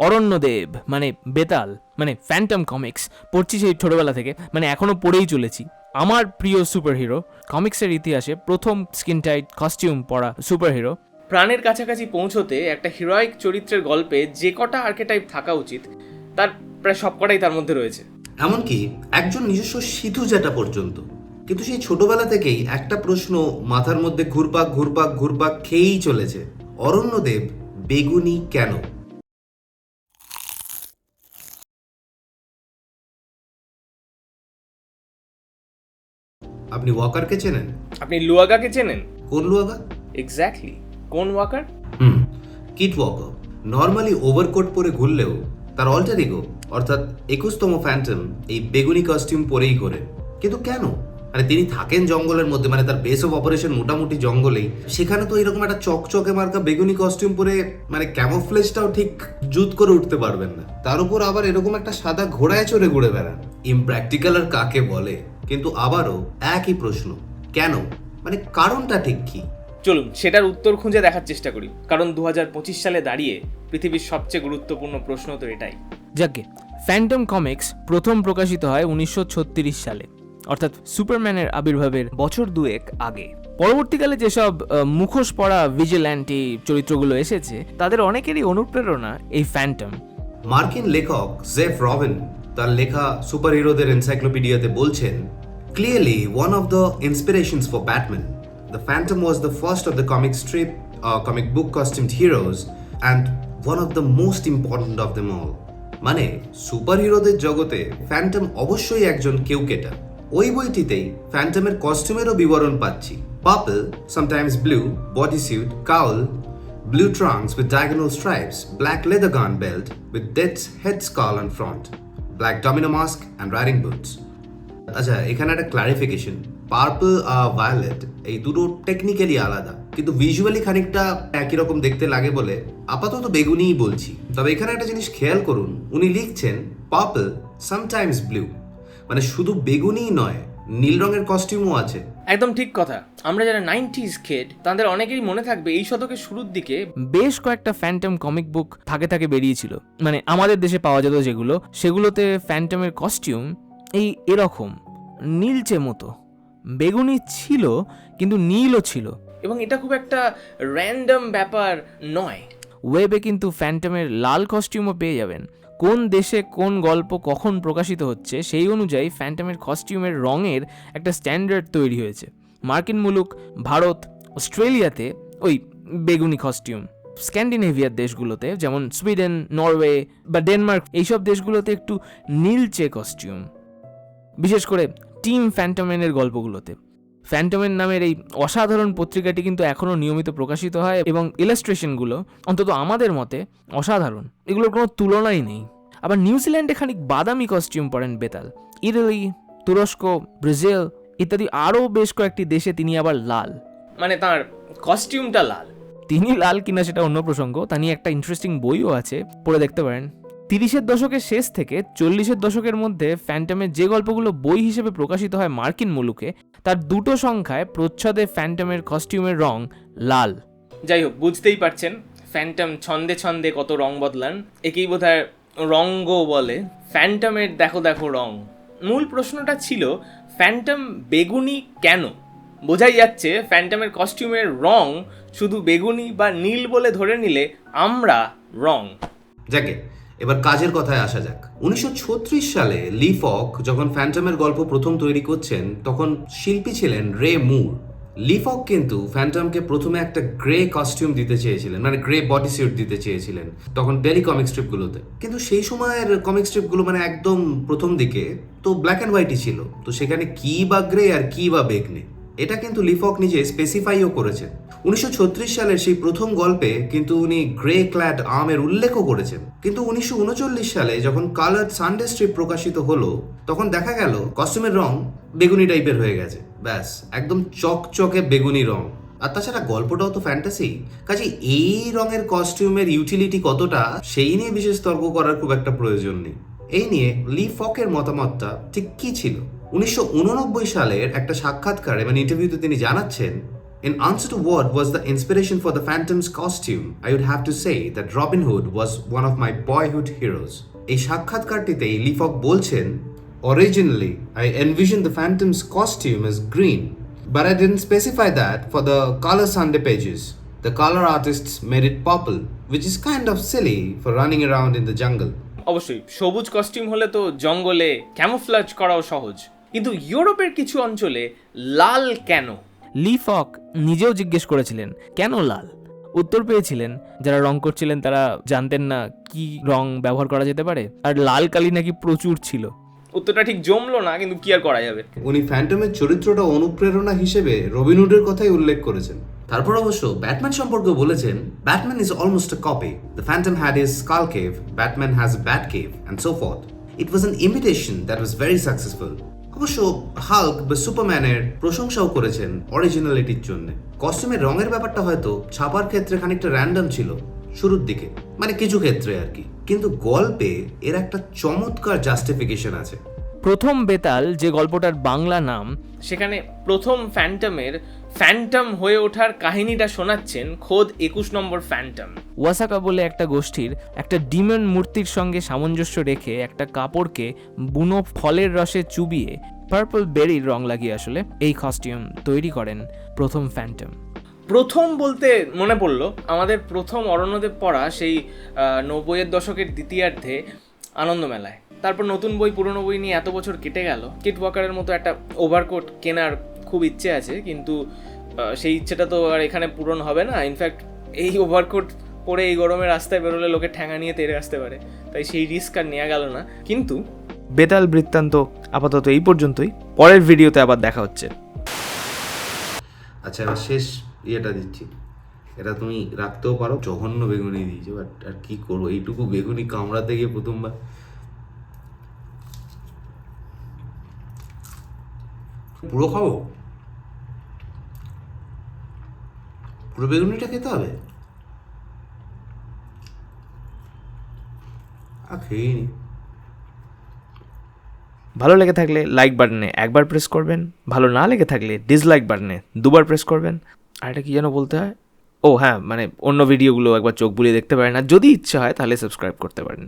অরণ্যদেব মানে বেতাল মানে Phantom comics পড়ছি সেই ছোটবেলা থেকে মানে এখনও পড়েই চলেছি। আমার প্রিয় সুপারহিরো কমিক্সের ইতিহাসে প্রথম স্কিন টাইট কস্টিউম পরা সুপারহিরো প্রাণের কাছাকাছি পৌঁছতে একটা হিরোইক চরিত্রের গল্পে যে কটা আর্কেটাইপ থাকা উচিত, তার প্রায় সবকটাই তার মধ্যে রয়েছে। এমনকি একজন নিজস্ব সিধু জেটা পর্যন্ত। কিন্তু সেই ছোটবেলা থেকেই একটা প্রশ্ন মাথার মধ্যে ঘুরপাক ঘুরপাক ঘুরপাক খেয়েই চলেছে, অরণ্যদেব বেগুনি কেন? আপনি ওয়াকারকে চেনেন? আপনি লুয়াগাকে চেনেন? কোন লুয়াগা? এক্স্যাক্টলি কোন ওয়াকার হুম কিট ওয়াকার নর্মালি ওভারকোট পরে ঘুরলেও তার অল্টার ইগো অর্থাৎ একুশতম ফ্যান্টম এই বেগুনি কস্টিউম পরেই করে কিন্তু কেন? মানে তিনি থাকেন জঙ্গলের মধ্যে মানে তার বেস অফ অপারেশন মোটামুটি জঙ্গলেই। সেখানে তো এরকম একটা চকচকে মার্কা বেগুনি কস্টিউম পরে মানে ক্যামোফ্লেজটাও ঠিক জুত করে উঠতে পারবেন না। তার উপর আবার এরকম একটা সাদা ঘোড়ায় চড়ে ঘুরে বেড়ান। ইমপ্র্যাকটিক্যাল আর কাকে বলে? কিন্তু আবারও একই প্রশ্ন কেন? মানে কারণটা ঠিক কি? চলুন সেটার উত্তর খুঁজে দেখার চেষ্টা করি কারণ দুহাজার পঁচিশ সালে দাঁড়িয়ে পৃথিবীর সবচেয়ে গুরুত্বপূর্ণ প্রশ্ন তো এটাই। যাকে ফ্যান্টম কমিক্স প্রথম প্রকাশিত হয় উনিশশো ছত্রিশ সালে অর্থাৎ সুপারম্যানের আবির্ভাবের বছর দুয়েক আগে। পরবর্তীকালে যেসব আহ, মুখোশ পরা ভিজিল্যান্টি চরিত্রগুলো এসেছে তাদের অনেকেরই অনুপ্রেরণা এই ফ্যান্টম মার্কিন লেখক জেফ রবিন তার লেখা সুপারহিরোদের এনসাইক্লোপিডিয়াতে বলছেন clearly one of the inspirations for Batman the Phantom was the first of the comic strip comic book costumed heroes and one of the most important of them all মানে সুপারহিরোদের জগতে ফ্যান্টম অবশ্যই একজন কেউকেটা ওই বইটিতেই ফ্যান্টমের কস্টিউমেরও বিবরণ পাচ্ছি। Purple sometimes blue body suit cowl Blue trunks with diagonal stripes, black leather gun belt with death's head skull on front, black domino mask and riding boots. আচ্ছা এখানে একটা ক্লারিফিকেশন পার্পল আর ভায়োলেট এই দুটো টেকনিক্যালি আলাদা, কিন্তু visually খানিকটা একই রকম দেখতে লাগে বলে আপাতত বেগুনিই বলছি। তবে এখানে একটা জিনিস খেয়াল করুন, উনি লিখছেন পার্পল সামটাইমস ব্লু মানে শুধু বেগুনিই নয়, নীল রঙের কস্টিউমও আছে। একদম ঠিক কথা। আমরা যারা নাইনটিজ খেড তাদের অনেকেরই মনে থাকবে এই শতকের শুরুর দিকে বেশ কয়েকটা ফ্যান্টম কমিক বুক থাকে থাকে বেরিয়েছিল। মানে আমাদের দেশে পাওয়া যেত যেগুলো, সেগুলোতে ফ্যান্টমের কস্টিউম এই এরকম নীলচে মতো। বেগুনি ছিল কিন্তু নীলও ছিল। এবং এটা খুব একটা র্যান্ডম ব্যাপার নয়। ওয়েবে কিন্তু ফ্যান্টমের লাল কস্টিউমও পেয়ে যাবেন। কোন দেশে কোন গল্প কখন প্রকাশিত হচ্ছে সেই অনুযায়ী ফ্যান্টমের কস্টিউমের রঙের একটা স্ট্যান্ডার্ড তৈরি হয়েছে। মার্কিন মুলুক ভারত অস্ট্রেলিয়াতে ওই বেগুনি কস্টিউম স্ক্যান্ডিনেভিয়ার দেশগুলোতে যেমন সুইডেন নরওয়ে বা ডেনমার্ক এইসব দেশগুলোতে একটু নীলচে কস্টিউম বিশেষ করে টিম ফ্যান্টমেনের গল্পগুলোতে। ফ্যান্টমেন নামের এই অসাধারণ পত্রিকাটি কিন্তু এখনও নিয়মিত প্রকাশিত হয় এবং ইলাস্ট্রেশনগুলো অন্তত আমাদের মতে অসাধারণ। এগুলোর কোনো তুলনাই নেই। আবার নিউজিল্যান্ডে খানিক বাদামি কস্টিউম পরেন বেতাল। ইটালি তুরস্ক, ব্রাজিল ইত্যাদি আরও বেশ কয়েকটি দেশে তিনি আবার লাল। মানে তার কস্টিউমটা লাল। তিনি লাল কিনা সেটা অন্য প্রসঙ্গ। তা নিয়ে একটা ইন্টারেস্টিং বইও আছে। পড়ে দেখতে পারেন। তিরিশের দশকের শেষ থেকে চল্লিশের দশকের মধ্যে ফ্যান্টমের যে গল্পগুলো বই হিসেবে প্রকাশিত হয় মার্কিন মুলুকে তার দুটো সংখ্যায় প্রচ্ছদে ফ্যান্টমের কস্টিউমের রং লাল। যাই হোক বুঝতেই পারছেন ফ্যান্টম ছন্দে ছন্দে কত রং বদলান। একেই বোধ হয় রঙ্গ বলে ফ্যান্টমের দেখো দেখো রং। মূল প্রশ্নটা ছিল ফ্যান্টম বেগুনি কেন? বোঝাই যাচ্ছে ফ্যান্টমের কস্টিউমের রং শুধু বেগুনি বা নীল বলে ধরে নিলে আমরা রং। যাকে এবার কাজের কথায় আসা যাক। উনিশশো ছত্রিশ সালে লিফক যখন ফ্যান্টমের গল্প প্রথম তৈরি করছেন, তখন শিল্পী ছিলেন রে মুর। লিফক কিন্তু ফ্যান্টমকে প্রথমে একটা গ্রে কস্টিউম দিতে চেয়েছিলেন মানে গ্রে বডি স্যুট দিতে চেয়েছিলেন, তখন ডেলি কমিক স্ট্রিপগুলোতে কিন্তু সেই সময়ের কমিক স্ট্রিপগুলো মানে একদম প্রথম দিকে তো ব্ল্যাক অ্যান্ড হোয়াইটই ছিল, তো সেখানে কি বা গ্রে আর কি বা বেগনে এটা কিন্তু লিফক নিজে স্পেসিফাইও করেছেন। উনিশশো সালের সেই প্রথম গল্পে কিন্তু উনি গ্রে ক্ল্যাড আমের উল্লেখও করেছেন। কিন্তু উনিশশো উনচল্লিশ সালে যখন কালার সানডে স্ট্রিপ প্রকাশিত হলো, তখন দেখা গেল কস্টিউমের রং বেগুনি টাইপের হয়ে গেছে। ব্যাস, একদম চকচকে বেগুনি রং। আর তাছাড়া গল্পটাও তো ফ্যান্টাসি কাজে এই রঙের কস্টিউমের ইউটিলিটি কতটা, সেই নিয়ে বিশেষ তর্ক করার খুব একটা প্রয়োজন নেই। এই নিয়ে লি ফকের মতামতটা ঠিক কি ছিল? উনিশশো উননব্বই সালের একটা সাক্ষাৎকারে মানে ইন্টারভিউতে তিনি জানাচ্ছেন In answer to what was the inspiration for the Phantom's costume, I would have to say that Robin Hood was one of my boyhood heroes. এই সাক্ষাৎকারটিতে লিফক বলছেন Originally, I envisioned the Phantom's costume as green, but I didn't specify that for the color Sunday pages. The color artists made it purple, which is kind of silly for running around in the jungle. অবশ্যই সবুজ costume হলে তো জঙ্গলে camouflage করাও সহজ কিন্তু ইউরোপের কিছু অঞ্চলে লাল কেন লি ফক নিজেও জিজ্ঞেস করেছিলেন কেন লাল? উত্তর পেয়েছিলেন যারা রং করছিলেন তারা জানতেন না কি রং ব্যবহার করা যেতে পারে আর লাল কালি নাকি প্রচুর ছিল। উত্তরটা ঠিক জমলো না কিন্তু কি আর করা যাবে? উনি ফ্যান্টমের চরিত্রটা অনুপ্রেরণা হিসেবে রবিনহুডের কথাই উল্লেখ করেছেন। তারপর অবশ্য ব্যাটম্যান সম্পর্কে বলেছেন Batman is almost a copy the Phantom had is skull cave Batman has bat cave and so forth it was an imitation that was very successful অবশ্য হাল্ক বা সুপারম্যানের প্রশংসাও করেছেন অরিজিনালিটির জন্য। কস্টিউমের রঙের ব্যাপারটা হয়তো ছাপার ক্ষেত্রে খানিকটা র্যান্ডম ছিল শুরুর দিকে মানে কিছু ক্ষেত্রে আর কি। কিন্তু গল্পে এর একটা চমৎকার জাস্টিফিকেশন আছে। প্রথম বেতাল যে গল্পটার বাংলা নাম, সেখানে প্রথম ফ্যান্টমের ফ্যান্টম হয়ে ওঠার কাহিনীটা শোনাচ্ছেন খোদ একুশ নম্বর ফ্যান্টম ওয়াসাকা বলে একটা গোষ্ঠীর একটা ডিমন মূর্তির সঙ্গে সামঞ্জস্য রেখে একটা কাপড়কে বুনো ফলের রসে চুবিয়ে পার্পল বেরির রং লাগিয়ে আসলে এই কস্টিউম তৈরি করেন প্রথম ফ্যান্টম প্রথম বলতে মনে পড়ল আমাদের প্রথম অরণ্যদেব পড়া সেই নব্বইয়ের দশকের দ্বিতীয়ার্ধে আনন্দমেলায়। তারপর নতুন বই পুরনো বই নিয়ে এত বছর কেটে গেল কিট ওয়াকারের মতো একটা ওভারকোট কেনার খুব ইচ্ছে আছে, কিন্তু সেই ইচ্ছেটা তো আর এখানে পূরণ হবে না। ইনফ্যাক্ট এই ওভারকোট পরে এই গরমে রাস্তায় বেরোলে লোকে ঠ্যাঙা নিয়ে তেড়ে আসতে পারে। তাই সেই রিস্ক আর নেওয়া গেল না। কিন্তু, বেতাল বৃত্তান্ত আপাতত এই পর্যন্তই। পরের ভিডিওতে আবার দেখা হচ্ছে। আচ্ছা এবার শেষ ইয়েটা দিচ্ছি। এটা তুমি রাখতেও পারো। জঘন্য বেগুনি দিয়েছ বাট আর কি করব? এইটুকু বেগুনি কামড়াতে গিয়ে প্রথমবার। পুরো খাব? পুরো বেগুনিটা খেতে হবে? ভালো লেগে থাকলে লাইক বাটনে একবার প্রেস করবেন, ভালো না লেগে থাকলে ডিসলাইক বাটনে দুবার প্রেস করবেন। আর এটা কি যেন বলতে হয়? ও হ্যাঁ মানে অন্য ভিডিওগুলো একবার চোখ বুলিয়ে দেখতে পারেন, আর যদি ইচ্ছা হয় তাহলে সাবস্ক্রাইব করতে পারেন।